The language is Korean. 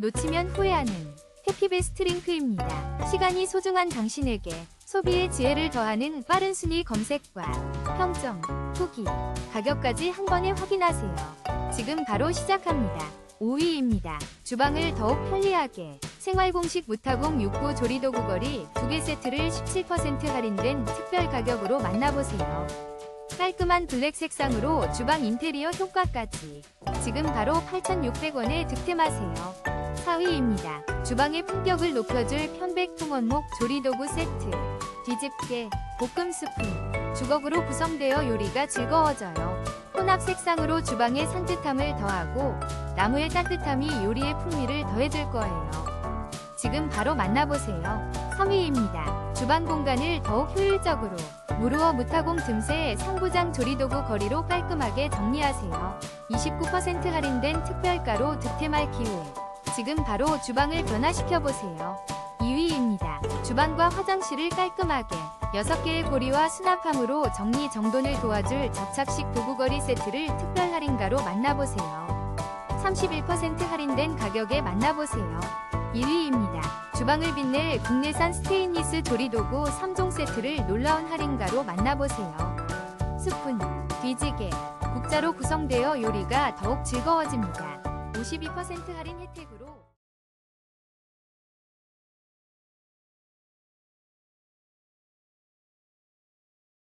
놓치면 후회하는 해피베스트 링크입니다. 시간이 소중한 당신에게 소비의 지혜를 더하는 빠른 순위 검색과 평점, 후기, 가격까지 한 번에 확인하세요. 지금 바로 시작합니다. 5위입니다. 주방을 더욱 편리하게 생활 공식 무타공 6구 조리도구 거리 2개 세트를 17% 할인된 특별 가격으로 만나보세요. 깔끔한 블랙 색상으로 주방 인테리어 효과까지 지금 바로 8,600원에 득템하세요. 4위입니다. 주방의 품격을 높여줄 편백 통원목 조리도구 세트 뒤집개, 볶음 스푼, 주걱으로 구성되어 요리가 즐거워져요. 혼합 색상으로 주방의 산뜻함을 더하고 나무의 따뜻함이 요리의 풍미를 더해줄 거예요. 지금 바로 만나보세요. 3위입니다. 주방 공간을 더욱 효율적으로 무르어 무타공 틈새 상부장 조리도구 거리로 깔끔하게 정리하세요. 29% 할인된 특별가로 득템할 기회. 지금 바로 주방을 변화시켜보세요. 2위입니다. 주방과 화장실을 깔끔하게 6개의 고리와 수납함으로 정리 정돈을 도와줄 접착식 도구거리 세트를 특별 할인가로 만나보세요. 31% 할인된 가격에 만나보세요. 1위입니다. 주방을 빛낼 국내산 스테인리스 조리도구 3종 세트를 놀라운 할인가로 만나보세요. 스푼, 뒤지개, 국자로 구성되어 요리가 더욱 즐거워집니다. 52% 할인 혜택으로